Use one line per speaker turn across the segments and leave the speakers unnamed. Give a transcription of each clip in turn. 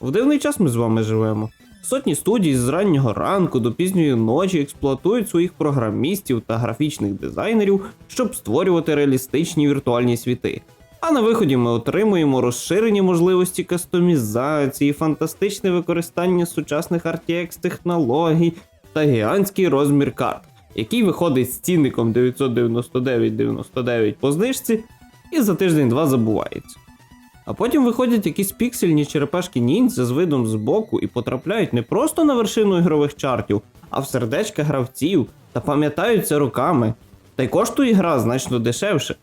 В дивний час ми з вами живемо. Сотні студій з раннього ранку до пізньої ночі експлуатують своїх програмістів та графічних дизайнерів, щоб створювати реалістичні віртуальні світи. А на виході ми отримуємо розширені можливості кастомізації, фантастичне використання сучасних RTX технологій та гігантський розмір карт, який виходить з цінником 999,99 по знижці і за тиждень-два забувається. А потім виходять якісь піксельні черепашки ніндзя з видом збоку і потрапляють не просто на вершину ігрових чартів, а в сердечка гравців та пам'ятаються роками. Та й коштує гра значно дешевше.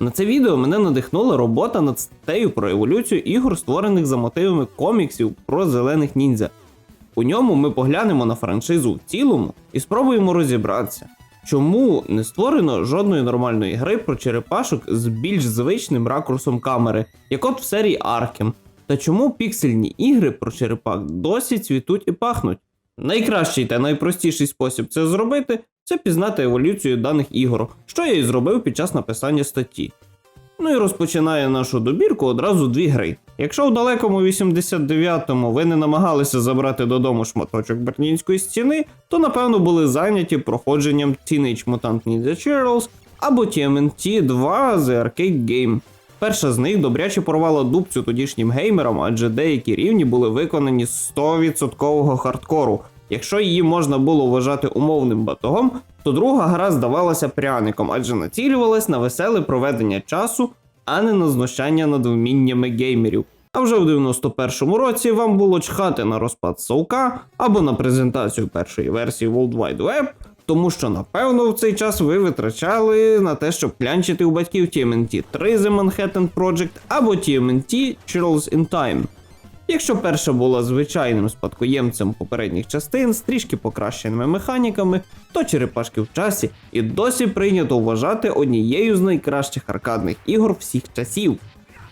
На це відео мене надихнула робота над статтею про еволюцію ігор, створених за мотивами коміксів про зелених ніндзя. У ньому ми поглянемо на франшизу в цілому і спробуємо розібратися, чому не створено жодної нормальної гри про черепашок з більш звичним ракурсом камери, як от в серії Arkham, та чому піксельні ігри про черепах досі цвітуть і пахнуть. Найкращий та найпростіший спосіб це зробити це пізнати еволюцію даних ігор, що я і зробив під час написання статті. Ну і розпочинає нашу добірку одразу дві гри. Якщо в далекому 89-му ви не намагалися забрати додому шматочок Берлінської стіни, то напевно були зайняті проходженням Teenage Mutant Ninja Turtles або TMNT 2 The Arcade Game. Перша з них добряче порвала дубцю тодішнім геймерам, адже деякі рівні були виконані з 100% хардкору. Якщо її можна було вважати умовним батогом, то друга гра здавалася пряником, адже націлювалась на веселе проведення часу, а не на знущання над вміннями геймерів. А вже в 91-му році вам було чхати на розпад Совка або на презентацію першої версії World Wide Web, тому що напевно в цей час ви витрачали на те, щоб клянчити у батьків TMNT 3 The Manhattan Project або TMNT Charles in Time. Якщо перша була звичайним спадкоємцем попередніх частин з трішки покращеними механіками, то черепашки в часі і досі прийнято вважати однією з найкращих аркадних ігор всіх часів.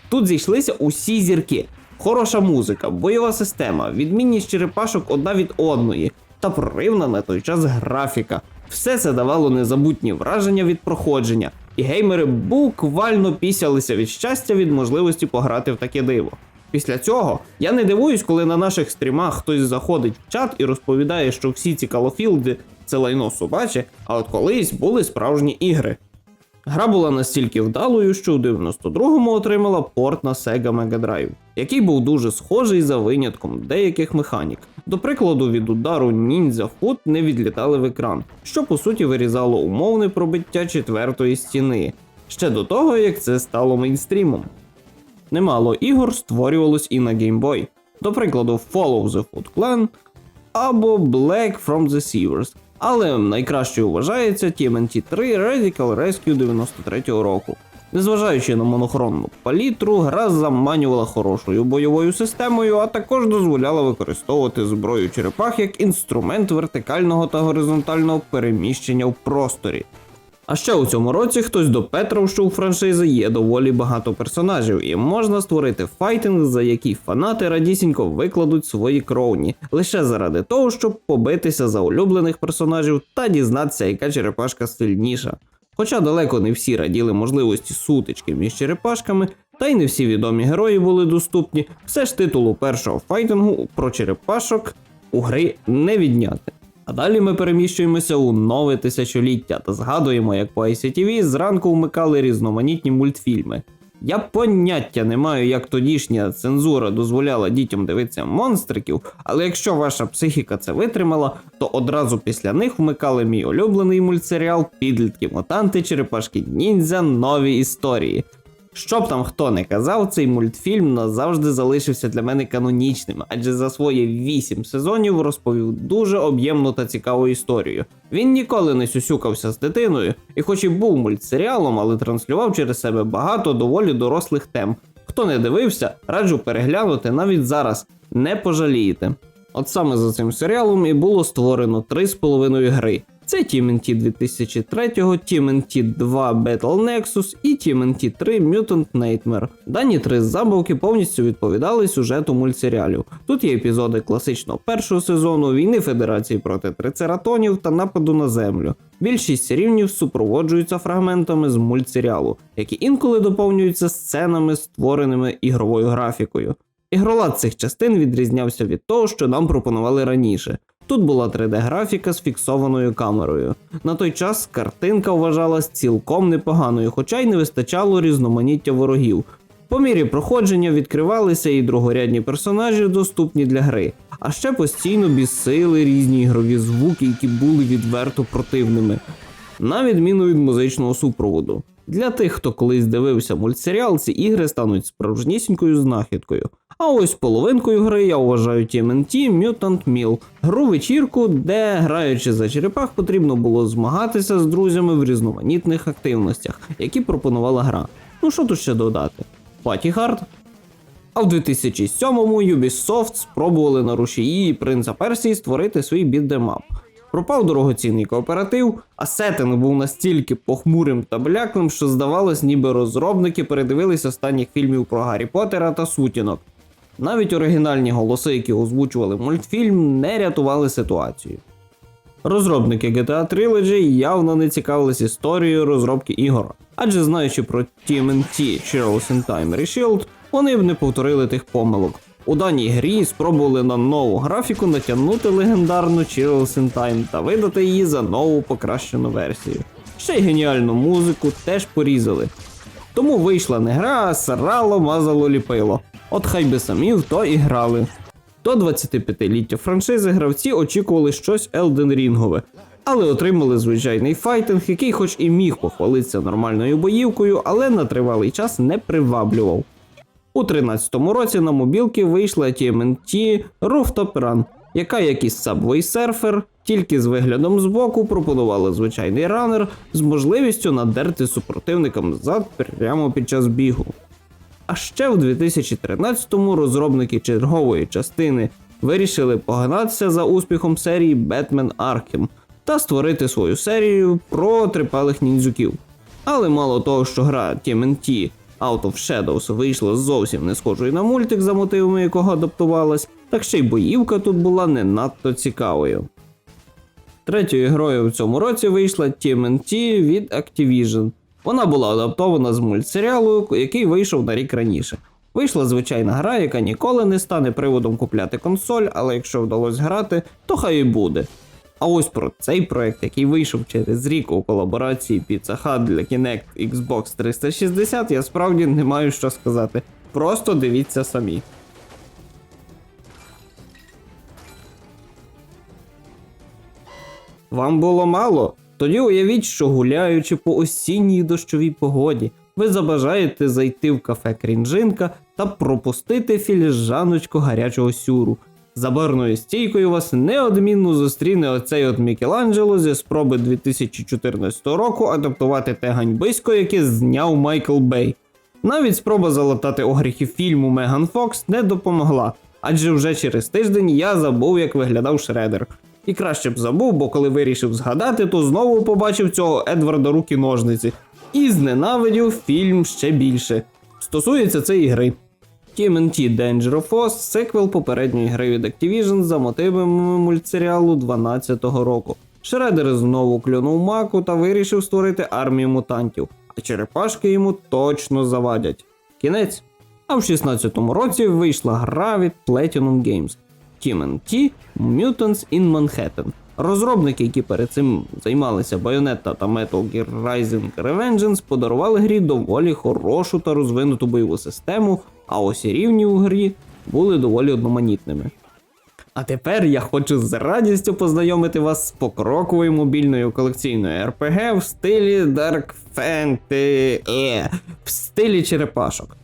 Тут зійшлися усі зірки, хороша музика, бойова система, відмінність черепашок одна від одної та проривна на той час графіка. Все це давало незабутні враження від проходження, і геймери буквально пісялися від щастя від можливості пограти в таке диво. Після цього я не дивуюсь, коли на наших стрімах хтось заходить в чат і розповідає, що всі ці калофілди це лайно собаче, а от колись були справжні ігри. Гра була настільки вдалою, що у 92-му отримала порт на Sega Mega Drive, який був дуже схожий за винятком деяких механік. До прикладу, від удару ніндзя фут не відлітали в екран, що по суті вирізало умовне пробиття четвертої стіни, ще до того як це стало мейнстрімом. Немало ігор створювалось і на Game Boy. До прикладу, Follow the Foot Clan або Black from the Seavers. Але найкращою вважається TMNT 3 Radical Rescue 93-го року. Незважаючи на монохронну палітру, гра заманювала хорошою бойовою системою, а також дозволяла використовувати зброю черепах як інструмент вертикального та горизонтального переміщення в просторі. А ще у цьому році хтось до Петра, що у франшизи є доволі багато персонажів, і можна створити файтинг, за який фанати радісінько викладуть свої кровні, лише заради того, щоб побитися за улюблених персонажів та дізнатися, яка черепашка сильніша. Хоча далеко не всі раділи можливості сутички між черепашками, та й не всі відомі герої були доступні, все ж титулу першого файтингу про черепашок у гри не відняти. А далі ми переміщуємося у нове тисячоліття та згадуємо, як по ICTV зранку вмикали різноманітні мультфільми. Я поняття не маю, як тодішня цензура дозволяла дітям дивитися монстриків, але якщо ваша психіка це витримала, то одразу після них вмикали мій улюблений мультсеріал Підлітки мутанти, черепашки ніндзя, нові історії. Щоб там хто не казав, цей мультфільм назавжди залишився для мене канонічним, адже за свої вісім сезонів розповів дуже об'ємну та цікаву історію. Він ніколи не сюсюкався з дитиною, і хоч і був мультсеріалом, але транслював через себе багато доволі дорослих тем. Хто не дивився, раджу переглянути навіть зараз. Не пожалієте. От саме за цим серіалом і було створено 3,5 гри. Це TMNT 2003, TMNT 2 Battle Nexus і TMNT 3 Mutant Nightmare. Дані три забавки повністю відповідали сюжету мультсеріалів. Тут є епізоди класичного першого сезону, війни Федерації проти трицератонів та нападу на землю. Більшість рівнів супроводжуються фрагментами з мультсеріалу, які інколи доповнюються сценами, створеними ігровою графікою. Ігролад цих частин відрізнявся від того, що нам пропонували раніше. Тут була 3D-графіка з фіксованою камерою. На той час картинка вважалась цілком непоганою, хоча й не вистачало різноманіття ворогів. По мірі проходження відкривалися і другорядні персонажі, доступні для гри, а ще постійно бісили різні ігрові звуки, які були відверто противними, на відміну від музичного супроводу. Для тих, хто колись дивився мультсеріал, ці ігри стануть справжнісінькою знахідкою. А ось половинкою гри я вважаю TMNT Mutant Mill, гру вечірку, де, граючи за черепах, потрібно було змагатися з друзями в різноманітних активностях, які пропонувала гра. Ну що тут ще додати? Паті Хард. А в 2007-му Ubisoft спробували на рушії Принца Персії створити свій бітдемап. Пропав дорогоцінний кооператив, а сеттинг був настільки похмурим та бляклим, що здавалось, ніби розробники передивились останніх фільмів про Гаррі Поттера та сутінок. Навіть оригінальні голоси, які озвучували мультфільм, не рятували ситуацію. Розробники GTA Trilogy явно не цікавились історією розробки ігор, адже знаючи про TMNT Cheryls in Time Reshield, вони б не повторили тих помилок. У даній грі спробували на нову графіку натягнути легендарну Cheryls in Time та видати її за нову покращену версію. Ще й геніальну музику теж порізали. Тому вийшла не гра, а срало, мазало, ліпило. От хай би самі в то і грали. До 25-ліття франшизи гравці очікували щось елденрінгове, але отримали звичайний файтинг, який хоч і міг похвалитися нормальною боївкою, але на тривалий час не приваблював. У 13-му році на мобілки вийшла TMNT Rooftop Run, яка, як і Subway Surfer, тільки з виглядом збоку пропонувала звичайний ранер з можливістю надерти супротивникам зад прямо під час бігу. А ще в 2013-му розробники чергової частини вирішили погнатися за успіхом серії Batman Arkham та створити свою серію про трипалих ніндзюків. Але мало того, що гра TMNT Out of Shadows вийшла зовсім не схожою на мультик, за мотивами якого адаптувалась, так ще й боївка тут була не надто цікавою. Третьою грою в цьому році вийшла TMNT від Activision. Вона була адаптована з мультсеріалу, який вийшов на рік раніше. Вийшла звичайна гра, яка ніколи не стане приводом купляти консоль, але якщо вдалося грати, то хай і буде. А ось про цей проект, який вийшов через рік у колаборації Pizza Hut для Kinect Xbox 360, я справді не маю що сказати. Просто дивіться самі. Вам було мало? Тоді уявіть, що гуляючи по осінній дощовій погоді, ви забажаєте зайти в кафе Крінжинка та пропустити філіжаночку гарячого сюру. За барною стійкою вас неодмінно зустріне оцей от Мікеланджело зі спроби 2014 року адаптувати те ганьбисько, яке зняв Майкл Бей. Навіть спроба залатати огріхи фільму Меган Фокс не допомогла, адже вже через тиждень я забув, як виглядав Шредер. І краще б забув, бо коли вирішив згадати, то знову побачив цього Едварда руки ножниці і зненавидів фільм ще більше. Стосується це і гри. TMNT Danger of Oz – сиквел попередньої гри від Activision за мотивами мультсеріалу 12-го року. Шредер знову клюнув маку та вирішив створити армію мутантів, а черепашки йому точно завадять. Кінець. А в 16-му році вийшла гра від Platinum Games TMNT Mutants in Manhattan. Розробники, які перед цим займалися Bayonetta та Metal Gear Rising Revengeance, подарували грі доволі хорошу та розвинуту бойову систему, а ось рівні у грі були доволі одноманітними. А тепер я хочу з радістю познайомити вас з покроковою мобільною колекційною RPG в стилі Dark Fantasy, в стилі черепашок.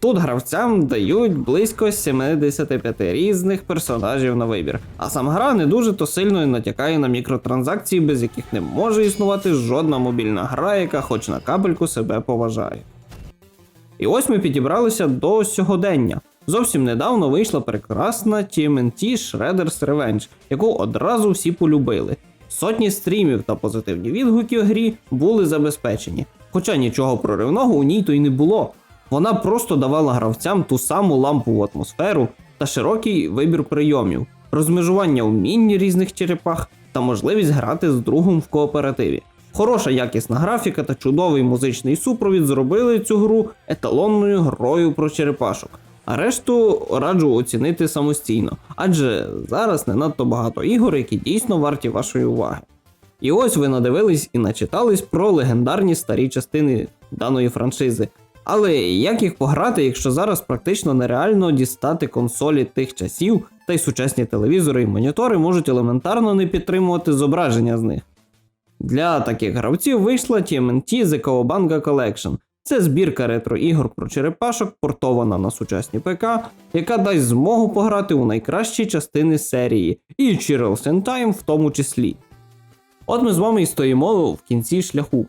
Тут гравцям дають близько 75 різних персонажів на вибір, а сам гра не дуже то сильно натякає на мікротранзакції, без яких не може існувати жодна мобільна гра, яка хоч на капельку себе поважає. І ось ми підібралися до сьогодення. Зовсім недавно вийшла прекрасна TMNT Shredder's Revenge, яку одразу всі полюбили. Сотні стрімів та позитивні відгуки в грі були забезпечені, хоча нічого проривного у ній то й не було. Вона просто давала гравцям ту саму лампову атмосферу та широкий вибір прийомів, розмежування умінь різних черепах та можливість грати з другом в кооперативі. Хороша якісна графіка та чудовий музичний супровід зробили цю гру еталонною грою про черепашок. А решту раджу оцінити самостійно, адже зараз не надто багато ігор, які дійсно варті вашої уваги. І ось ви надивились і начитались про легендарні старі частини даної франшизи. Але як їх пограти, якщо зараз практично нереально дістати консолі тих часів, та й сучасні телевізори і монітори можуть елементарно не підтримувати зображення з них? Для таких гравців вийшла TMNT The Cowabunga Collection. Це збірка ретро-ігор про черепашок, портована на сучасні ПК, яка дасть змогу пограти у найкращі частини серії, і Chirrels in Time в тому числі. От ми з вами і стоїмо в кінці шляху.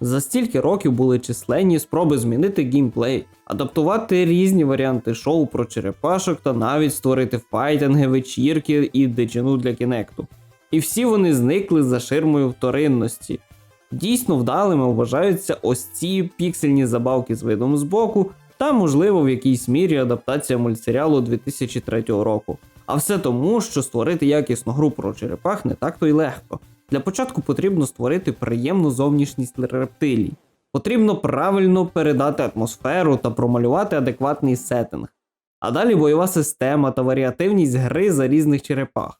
За стільки років були численні спроби змінити геймплей, адаптувати різні варіанти шоу про черепашок та навіть створити файтинги, вечірки і дичину для кінекту. І всі вони зникли за ширмою вторинності. Дійсно вдалими вважаються ось ці піксельні забавки з видом збоку, та, можливо, в якійсь мірі адаптація мультсеріалу 2003 року. А все тому, що створити якісну гру про черепах не так то й легко. Для початку потрібно створити приємну зовнішність рептилій. Потрібно правильно передати атмосферу та промалювати адекватний сеттинг. А далі бойова система та варіативність гри за різних черепах.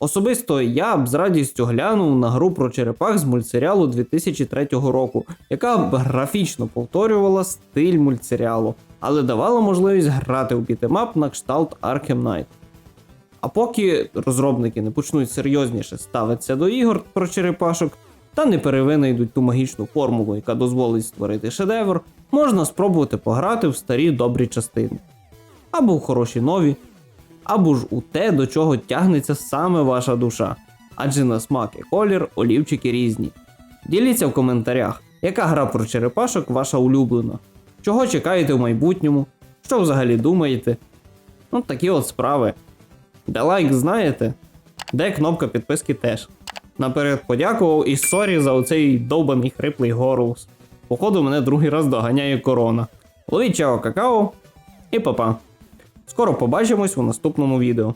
Особисто я б з радістю глянув на гру про черепах з мультсеріалу 2003 року, яка б графічно повторювала стиль мультсеріалу, але давала можливість грати у бітемап на кшталт Arkham Knight. А поки розробники не почнуть серйозніше ставитися до ігор про черепашок та не перевинайдуть ту магічну формулу, яка дозволить створити шедевр, можна спробувати пограти в старі добрі частини. Або в хороші нові, або ж у те, до чого тягнеться саме ваша душа. Адже на смак і колір олівчики різні. Діліться в коментарях, яка гра про черепашок ваша улюблена, чого чекаєте в майбутньому, що взагалі думаєте. Ну, такі от справи. Де лайк знаєте, де кнопка підписки теж. Наперед подякував і сорі за оцей довбаний хриплий горлус. Походу, мене другий раз доганяє корона. Ловіть чао какао і па-па. Скоро побачимось у наступному відео.